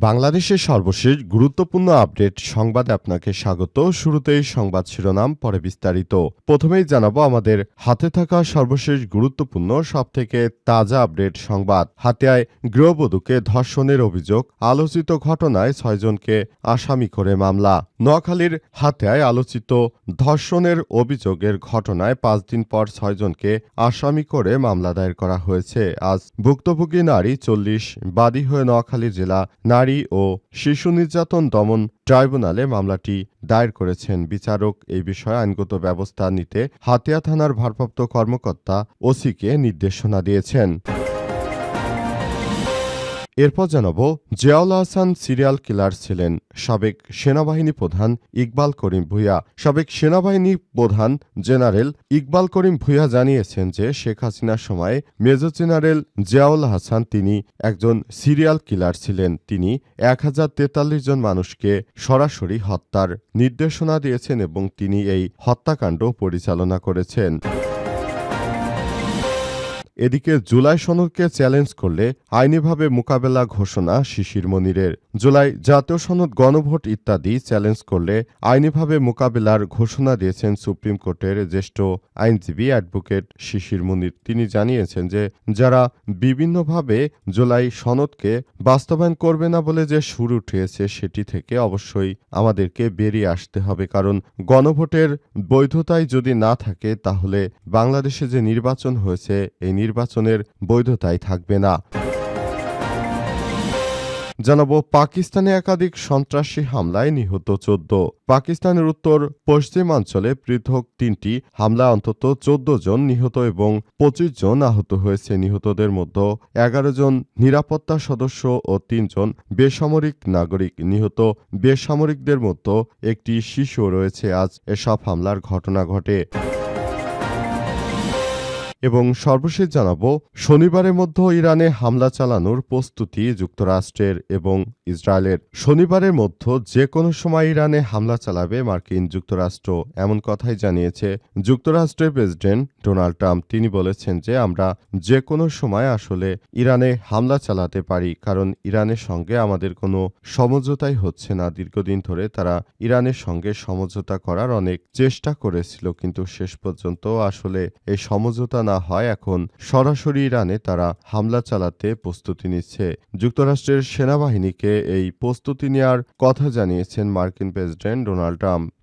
বাংলাদেশের সর্বশেষ গুরুত্বপূর্ণ আপডেট সংবাদে আপনাকে স্বাগত। শুরুতেই সংবাদ শিরোনাম, পরে বিস্তারিত। প্রথমেই জানাব আমাদের হাতে থাকা সর্বশেষ গুরুত্বপূর্ণ, সবথেকে তাজা আপডেট সংবাদ। হাতিয়ায় গৃহবধূকে ধর্ষণের অভিযোগ, আলোচিত ঘটনায় ছয়জনকে আসামি করে মামলা। নোয়াখালীর হাতিয়ায় আলোচিত ধর্ষণের অভিযোগের ঘটনায় পাঁচ দিন পর ছয়জনকে আসামি করে মামলা দায়ের করা হয়েছে। আজ ভুক্তভোগী নারী চল্লিশ, বাদী হয়ে নোয়াখালী জেলা নারী ও শিশু নির্যাতন দমন ট্রাইব্যুনালে মামলাটি দায়ের করেছেন বিচারক। এই বিষয়ে আইনগত ব্যবস্থা নিতে হাতিয়া থানার ভারপ্রাপ্ত কর্মকর্তা ওসিকে নির্দেশনা দিয়েছেন। এরপর জানাব, জিয়াউল হাসান সিরিয়াল কিলার ছিলেন সাবেক সেনাবাহিনী প্রধান ইকবাল করিম ভুইয়া। সাবেক সেনাবাহিনী প্রধান জেনারেল ইকবাল করিম ভুইয়া জানিয়েছেন যে শেখ হাসিনার সময় মেজর জেনারেল জিয়াউল হাসান তিনি একজন সিরিয়াল কিলার ছিলেন। তিনি এক হাজার তেতাল্লিশ জন মানুষকে সরাসরি হত্যার নির্দেশনা দিয়েছেন এবং তিনি এই হত্যাকাণ্ড পরিচালনা করেছেন। এদিকে জুলাই সনদকে চ্যালেঞ্জ করলে আইনিভাবে মোকাবেলা ঘোষণা শিশির মনিরের। জুলাই জাতীয় সনদ গণভোট ইত্যাদি চ্যালেঞ্জ করলে আইনিভাবে মোকাবেলার ঘোষণা দিয়েছেন সুপ্রিম কোর্টের জ্যেষ্ঠ আইনজীবী অ্যাডভোকেট শিশির মনির। তিনি জানিয়েছেন যে, যারা বিভিন্নভাবে জুলাই সনদকে বাস্তবায়ন করবে না বলে যে সুর উঠিয়েছে সেটি থেকে অবশ্যই আমাদেরকে বেরিয়ে আসতে হবে। কারণ গণভোটের বৈধতাই যদি না থাকে, তাহলে বাংলাদেশে যে নির্বাচন হয়েছে, এই নির্বাচনের বৈধতাই থাকবে না। জানাব, পাকিস্তানে একাধিক সন্ত্রাসী হামলায় নিহত চোদ্দ। পাকিস্তানের উত্তর পশ্চিমাঞ্চলে পৃথক তিনটি হামলায় অন্তত চোদ্দ জন নিহত এবং পঁচিশ জন আহত হয়েছে। নিহতদের মধ্যে এগারো জন নিরাপত্তা সদস্য ও তিনজন বেসামরিক নাগরিক নিহত। বেসামরিকদের মধ্যে একটি শিশু রয়েছে। আজ এসব হামলার ঘটনা ঘটে। এবং সর্বশেষ জানাব, শনিবারের মধ্যে ইরানে হামলা চালানোর প্রস্তুতি যুক্তরাষ্ট্রের এবং ইসরায়েলের। শনিবারের মধ্যে যে কোনো সময় ইরানে হামলা চালাবে মার্কিন যুক্তরাষ্ট্র, এমন কথাই জানিয়েছে যুক্তরাষ্ট্রের প্রেসিডেন্ট ডোনাল্ড ট্রাম্প। তিনি বলেছেন যে, আমরা যে কোনো সময় আসলে ইরানে হামলা চালাতে পারি, কারণ ইরানের সঙ্গে আমাদের কোনো সমঝোতাই হচ্ছে না। দীর্ঘদিন ধরে তারা ইরানের সঙ্গে সমঝোতা করার অনেক চেষ্টা করেছিল, কিন্তু শেষ পর্যন্ত আসলে এই সমঝোতা না হয় এখন, সরাসরি ইরানে তারা হামলা চালাতে প্রস্তুতি নিচ্ছে। যুক্তরাষ্ট্রের সেনাবাহিনীকে এই প্রস্তুতি নেওয়ার কথা জানিয়েছেন মার্কিন প্রেসিডেন্ট ডোনাল্ড ট্রাম্প।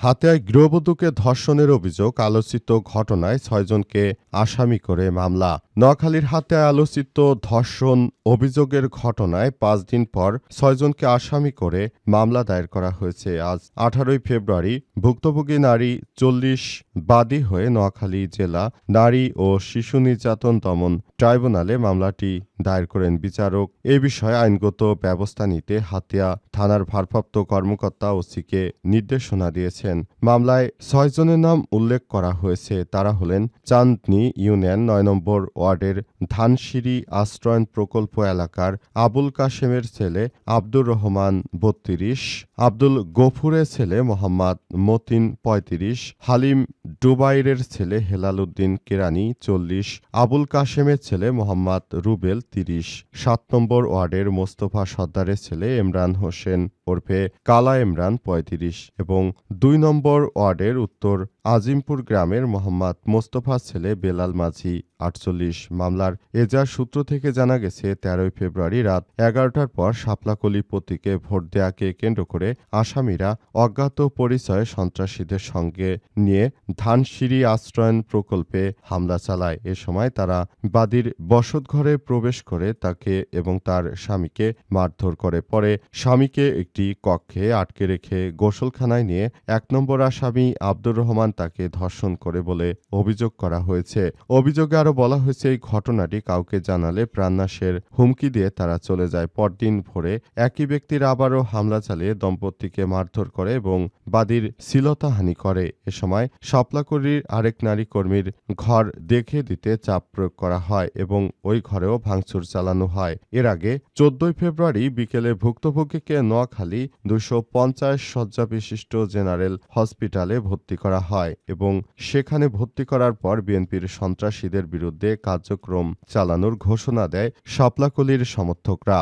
হাতিয়ায় গৃহবধূকে ধর্ষণের অভিযোগ আলোচিত ঘটনায় ছয়জনকে আসামি করে মামলা। নোয়াখালীর হাতিয়ায় আলোচিত ধর্ষণ অভিযোগের ঘটনায় পাঁচ দিন পর ছয়জনকে আসামি করে মামলা দায়ের করা হয়েছে। আজ আঠারোই ফেব্রুয়ারি ভুক্তভোগী নারী চল্লিশ, বাদী হয়ে নোয়াখালী জেলা নারী ও শিশু নির্যাতন দমন ট্রাইব্যুনালে মামলাটি দায়ের করেন বিচারক। এ বিষয়ে আইনগত ব্যবস্থা নিতে হাতিয়া থানার ভারপ্রাপ্ত কর্মকর্তা ওসিকে নির্দেশনা দিয়েছেন। মামলায় ছয়জনের নাম উল্লেখ করা হয়েছে। তারা হলেন চাঁদনি ইউনিয়ন নয় নম্বর ওয়ার্ডের ধানসিঁড়ি আশ্রয়ন প্রকল্প এলাকার আবুল কাশেমের ছেলে আব্দুর রহমান বত্রিশ, আব্দুল গফুরের ছেলে মোহাম্মদ মতিন পঁয়ত্রিশ, হালিম ডুবাইরের ছেলে হেলাল উদ্দিন কেরানি চল্লিশ, আবুল কাশেমের ছেলে মোহাম্মদ রুবেল তিরিশ। সাত নম্বর ওয়ার্ডের মোস্তফা সর্দারের ছেলে ইমরান হোসেন ওরফে কালা ইমরান পঁয়ত্রিশ এবং দুই নম্বর ওয়ার্ডের উত্তর আজিমপুর গ্রামের মোহাম্মদ মোস্তফার ছেলে বেলাল মাঝি। আটচল্লিশ মামলার এজার সূত্র থেকে জানা গেছে, তেরোই ফেব্রুয়ারি রাত এগারোটার পর শাপলাকলি প্রতীকে ভোট দেয়াকে কেন্দ্র করে আসামিরা অজ্ঞাত পরিচয়ে সন্ত্রাসীদের সঙ্গে নিয়ে ধানসিঁড়ি আশ্রয়ন প্রকল্পে হামলা চালায়। এ সময় তারা বাদীর বসতঘরে প্রবেশ করে তাকে এবং তার স্বামীকে মারধর করে। পরে স্বামীকে একটি কক্ষে আটকে রেখে গোসলখানায় নিয়ে এক নম্বর আসামি আব্দুর রহমান তাকে ধর্ষণ করে বলে অভিযোগ করা হয়েছে। অভিযোগে আরও বলা হয়েছে, এই ঘটনাটি কাউকে জানালে প্রাণনাশের হুমকি দিয়ে তারা চলে যায়। পরদিন ভোরে একই ব্যক্তির আবারও হামলা চালিয়ে দম্পতিকে মারধর করে এবং বাদীর শ্লীলতাহানি করে। এ সময় শাপলাকড়ির আরেক নারী কর্মীর ঘর দেখে দিতে চাপ প্রয়োগ করা হয় এবং ওই ঘরেও ভাঙচুর চালানো হয়। এর আগে চোদ্দই ফেব্রুয়ারি বিকেলে ভুক্তভোগীকে নোয়াখালী দুশো পঞ্চাশ শয্যা বিশিষ্ট জেনারেল হসপিটালে ভর্তি করা হয় এবং সেখানে ভর্তি করার পর বিএনপির সন্ত্রাসীদের বিরুদ্ধে কার্যক্রম চালানোর ঘোষণা দেয় শাপলাকলির সমর্থকরা।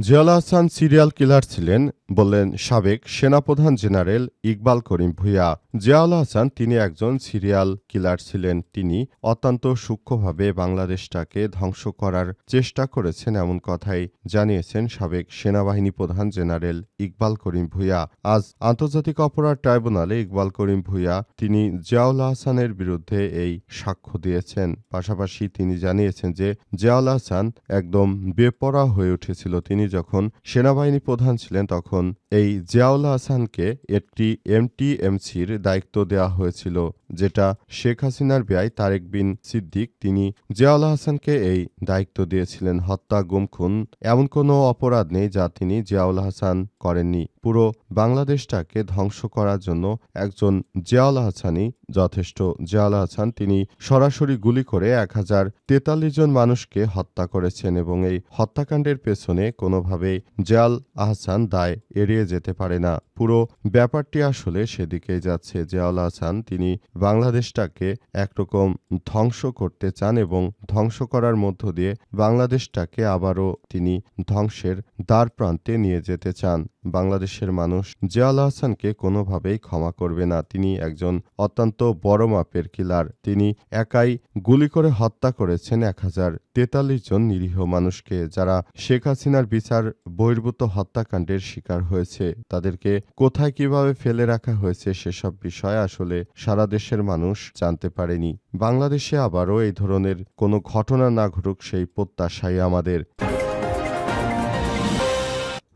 জিয়াল হাসান সিরিয়াল কিলার ছিলেন বললেন, সাবেক সেনাপ্রধান জেনারেল ইকবাল করিম ভুইয়া। জিয়াউল হাসান তিনি একজন সিরিয়াল কিলার ছিলেন। তিনি অত্যন্ত সূক্ষ্মভাবে বাংলাদেশটাকে ধ্বংস করার চেষ্টা করেছেন এমন কথাই জানিয়েছেন সাবেক সেনাবাহিনী প্রধান জেনারেল ইকবাল করিম ভুইয়া। আজ আন্তর্জাতিক অপরাধ ট্রাইব্যুনালে ইকবাল করিম ভুইয়া তিনি জিয়াউল হাসানের বিরুদ্ধে এই সাক্ষ্য দিয়েছেন। পাশাপাশি তিনি জানিয়েছেন যে, জিয়াউল হাসান একদম বেপরা হয়ে উঠেছিল। তিনি যখন সেনাবাহিনী প্রধান ছিলেন, তখন এই জিয়াউল হাসানকে একটি এমটিএমসির দায়িত্ব দেওয়া হয়েছিল, যেটা শেখ হাসিনার ব্যয় তারেক বিন সিদ্দিক তিনি জিয়াউল হাসানকে এই দায়িত্ব দিয়েছিলেন হত্যা গুমখুন এমন কোনো অপরাধ নেই যা তিনি জিয়াউল হাসান করেননি। পুরো বাংলাদেশটাকে ধ্বংস করার জন্য একজন জিয়াউল হাসানই যথেষ্ট। জিয়াউল হাসান তিনি সরাসরি গুলি করে এক হাজার তেতাল্লিশ জন মানুষকে হত্যা করেছেন এবং এই হত্যাকাণ্ডের পেছনে কোনোভাবে জিয়াল আহসান দায় এড়িয়ে যেতে পারে না। পুরো ব্যাপারটি আসলে সেদিকেই যাচ্ছে। জিয়াউল হাসান তিনি বাংলাদেশটাকে একরকম ধ্বংস করতে চান এবং ধ্বংস করার মধ্য দিয়ে বাংলাদেশটাকে আবারও তিনি ধ্বংসের দ্বার প্রান্তে নিয়ে যেতে চান। বাংলাদেশের মানুষ জিয়াউল হাসানকে কোনোভাবেই ক্ষমা করবে না। তিনি একজন অত্যন্ত বড় মাপের কিলার। তিনি একাই গুলি করে হত্যা করেছেন এক হাজার তেতাল্লিশ জন নিরীহ মানুষকে, যারা শেখ হাসিনার বিচার বহির্ভূত হত্যাকাণ্ডের শিকার হয়েছে। তাদেরকে কোথায় কীভাবে ফেলে রাখা হয়েছে সেসব বিষয় আসলে সারা দেশের মানুষ জানতে পারেনি। বাংলাদেশে আবারও এই ধরনের কোনো ঘটনা না ঘটুক, সেই প্রত্যাশাই আমাদের।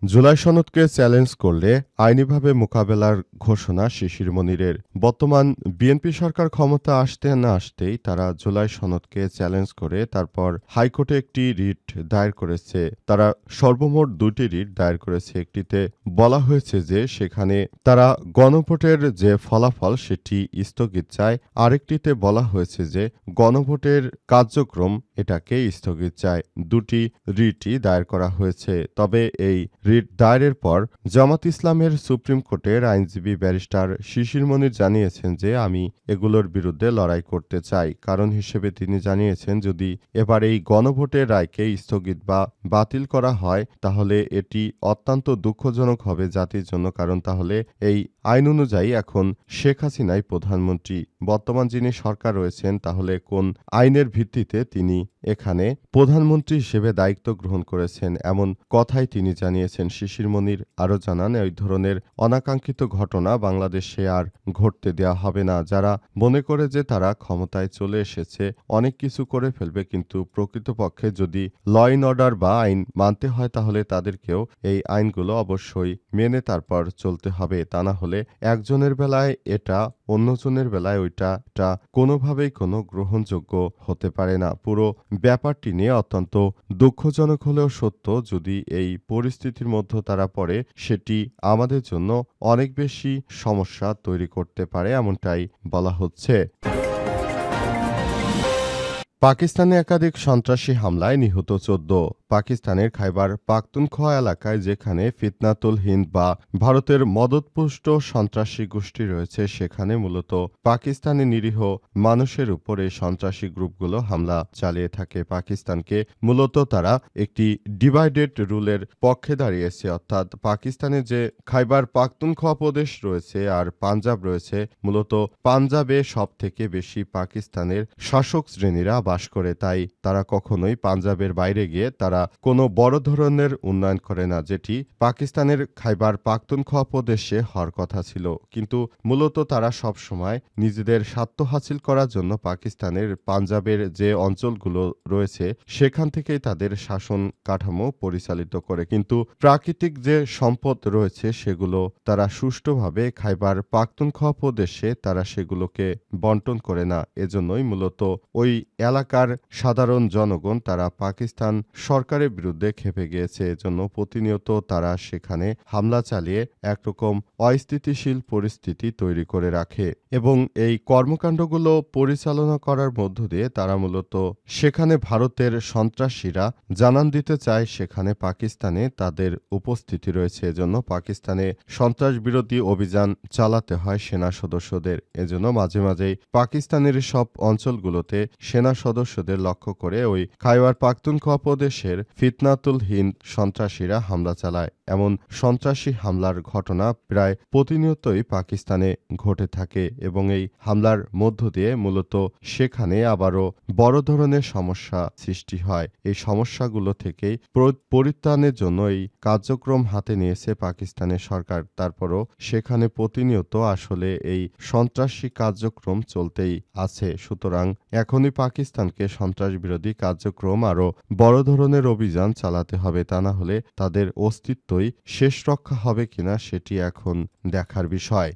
জুলাই সনদকে চ্যালেঞ্জ করলে আইনিভাবে মোকাবেলার ঘোষণা শিশির মনিরের। বর্তমান বিএনপি সরকার ক্ষমতা আসতে না আসতেই তারা জুলাই সনদকে চ্যালেঞ্জ করে তারপর হাইকোর্টে একটি রিট দায়ের করেছে। তারা সর্বমোট দুটি রিট দায়ের করেছে। একটিতে বলা হয়েছে যে সেখানে তারা গণভোটের যে ফলাফল সেটি স্থগিত চায়। আরেকটিতে বলা হয়েছে যে গণভোটের কার্যক্রম এটাকে স্থগিত চায়। দুটি রিটই দায়ের করা হয়েছে। তবে এই রিট দায়েরের পর জামাত ইসলামের সুপ্রিম কোর্টের আইনজীবী ব্যারিস্টার শিশির মনির জানিয়েছেন যে, আমি এগুলোর বিরুদ্ধে লড়াই করতে চাই। কারণ হিসেবে তিনি জানিয়েছেন, যদি এবার এই গণভোটের রায়কে স্থগিত বা বাতিল করা হয়, তাহলে এটি অত্যন্ত দুঃখজনক হবে জাতির জন্য। কারণ তাহলে এই আইন অনুযায়ী এখন শেখ হাসিনাই প্রধানমন্ত্রী। বর্তমান যিনি সরকার রয়েছেন, তাহলে কোন আইনের ভিত্তিতে তিনি এখানে প্রধানমন্ত্রী হিসেবে দায়িত্ব গ্রহণ করেছেন এমন কথাই তিনি জানিয়েছেন। শিশির মনির আরও জানান, এই ধরনের অনাকাঙ্ক্ষিত ঘটনা বাংলাদেশে আর ঘটতে দেওয়া হবে না। যারা মনে করে যে তারা ক্ষমতায় চলে এসেছে, অনেক কিছু করে ফেলবে, কিন্তু প্রকৃতপক্ষে যদি ল ইন অর্ডার বা আইন মানতে হয়, তাহলে তাদেরকেও এই আইনগুলো অবশ্যই মেনে তারপর চলতে হবে। তা না হলে একজনের বেলায় এটা অন্যজনের বেলায় ওইটা এটা কোনোভাবেই কোনো গ্রহণযোগ্য হতে পারে না। পুরো ব্যাপারটি নিয়ে অত্যন্ত দুঃখজনক হলেও সত্য, যদি এই পরিস্থিতির মধ্যে তারা পড়ে, সেটি আমাদের জন্য অনেক বেশি সমস্যা তৈরি করতে পারে, এমনটাই বলা হচ্ছে। পাকিস্তানে একাধিক সন্ত্রাসী হামলায় নিহত চোদ্দ। পাকিস্তানের খাইবার পাখতুনখোয়া এলাকায় যেখানে ফিতনাতুল হিন্দ বা ভারতের মদতপুষ্ট সন্ত্রাসী গোষ্ঠী রয়েছে, সেখানে মূলত পাকিস্তানি নিরীহ মানুষের উপর সন্ত্রাসী গ্রুপগুলো হামলা চালিয়ে থাকে। পাকিস্তানকে মূলত তারা একটি ডিভাইডেড রুলের পক্ষে দাঁড়িয়েছে, অর্থাৎ পাকিস্তানে যে খাইবার পাখতুনখোয়া প্রদেশ রয়েছে আর পাঞ্জাব রয়েছে, মূলত পাঞ্জাবে সব থেকে বেশি পাকিস্তানের শাসক শ্রেণীরা বাস করে। তাই তারা কখনোই পাঞ্জাবের বাইরে গিয়ে তারা তারা কোনো বড় ধরনের উন্নয়ন করে না, যেটি পাকিস্তানের খাইবার পাখতুনখোয়া প্রদেশে হওয়ার কথা ছিল। কিন্তু মূলত তারা সবসময় নিজেদের স্বার্থ হাসিল করার জন্য পাকিস্তানের পাঞ্জাবের যে অঞ্চলগুলো রয়েছে, সেখান থেকেই তাদের শাসন কাঠামো পরিচালিত করে। কিন্তু প্রাকৃতিক যে সম্পদ রয়েছে, সেগুলো তারা সুষ্ঠুভাবে খাইবার পাখতুনখোয়া প্রদেশে তারা সেগুলোকে বন্টন করে না। এজন্যই মূলত ওই এলাকার সাধারণ জনগণ, তারা পাকিস্তান সরকারের বিরুদ্ধে খেপে গিয়েছে এজন্য প্রতিনিয়ত তারা সেখানে হামলা চালিয়ে একরকম অস্থিতিশীল পরিস্থিতি তৈরি করে রাখে এবং এই কর্মকাণ্ডগুলো পরিচালনা করার মধ্য দিয়ে তারা মূলত সেখানে ভারতের সন্ত্রাসীরা জানান দিতে চায় সেখানে পাকিস্তানে তাদের উপস্থিতি রয়েছে। এজন্য পাকিস্তানে সন্ত্রাস বিরোধী অভিযান চালাতে হয় সেনা সদস্যদের। এজন্য মাঝে মাঝেই পাকিস্তানের সব অঞ্চলগুলোতে সেনা সদস্যদের লক্ষ্য করে ওই খাইবার পাখতুনখোয়া প্রদেশের ফিতনাতুল হিন্দ সন্ত্রাসীরা হামলা চালায়। এমন সন্ত্রাসী হামলার ঘটনা প্রায় প্রতিনিয়তই পাকিস্তানে ঘটে থাকে এবং এই হামলার মধ্য দিয়ে মূলত সেখানে আবারও বড় ধরনের সমস্যা সৃষ্টি হয়। এই সমস্যাগুলো থেকেই পরিত্রাণের জন্য এই কার্যক্রম হাতে নিয়েছে পাকিস্তানের সরকার। তারপরও সেখানে প্রতিনিয়ত আসলে এই সন্ত্রাসী কার্যক্রম চলতেই আছে। সুতরাং এখনই পাকিস্তানকে সন্ত্রাস বিরোধী কার্যক্রম আরও বড় ধরনের অভিযান চালাতে হবে তা না হলে তাদের অস্তিত্বই শেষ রক্ষা হবে কিনা সেটি এখন দেখার বিষয়।